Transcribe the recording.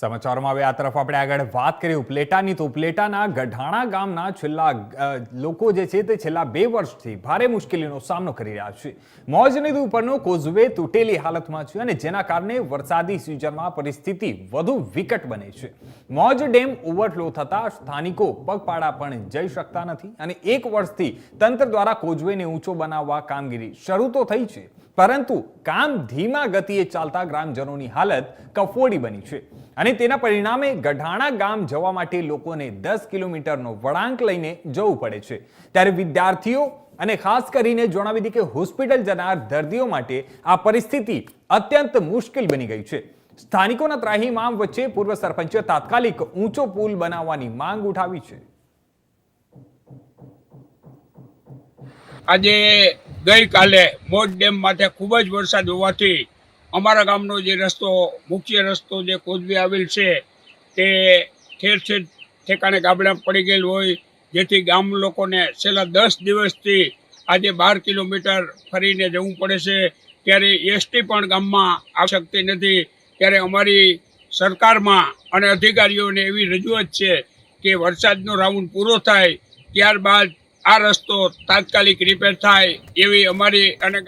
સમાચારોમાં હવે આ તરફ આપણે આગળ વાત કરીએ ઉપલેટાની. તો ઉપલેટાના ગઢાણા ગામના છેલ્લા લોકો જે છે તે છેલ્લા બે વર્ષથી ભારે મુશ્કેલીનો સામનો કરી રહ્યા છે. મોજ નદી ઉપરનો કોઝવે તૂટેલી હાલતમાં છે અને જેના કારણે વરસાદી સિઝનમાં પરિસ્થિતિ વધુ વિકટ બને છે. મોજ ડેમ ઓવરફ્લો થતા સ્થાનિકો પગપાળા પણ જઈ શકતા નથી અને એક વર્ષથી તંત્ર દ્વારા કોઝવેને ઊંચો બનાવવા કામગીરી શરૂ તો થઈ છે. પરંતુ કામ ધીમા ગતિએ ચાલતા ગ્રામજનોની હાલત કફોડી બની છે. અને તેના પરિણામે ગઢાણા ગામ જવા માટે લોકોને દસ કિલોમીટરનો વળાંક લઈને જવું પડે છે. ત્યારે વિદ્યાર્થીઓ અને ખાસ કરીને જણાવી દઈએ કે હોસ્પિટલ જનાર દર્દીઓ માટે આ પરિસ્થિતિ અત્યંત મુશ્કેલ બની ગઈ છે. સ્થાનિકોના ત્રાહીમામ વચ્ચે પૂર્વ સરપંચે તાત્કાલિક ઊંચો પુલ બનાવવાની માંગ ઉઠાવી છે. આજે ગઈકાલે મોજ ડેમ માટે ખૂબ જ વરસાદ હોવાથી અમારા ગામનો જે રસ્તો, મુખ્ય રસ્તો જે કોઝવે આવેલ છે, તે ઠેર ઠેર ઠેકાણે ગાબડા પડી ગયેલ હોય, જેથી ગામ લોકોને છેલ્લા દસ દિવસથી આજે બાર કિલોમીટર ફરીને જવું પડે છે. ત્યારે એસટી પણ ગામમાં આવી શકતી નથી. ત્યારે અમારી સરકારમાં અને અધિકારીઓને એવી રજૂઆત છે કે વરસાદનો રાઉન્ડ પૂરો થાય, ત્યારબાદ આ રસ્તો તાત્કાલિક રિપેર થાય એવી અમારી અને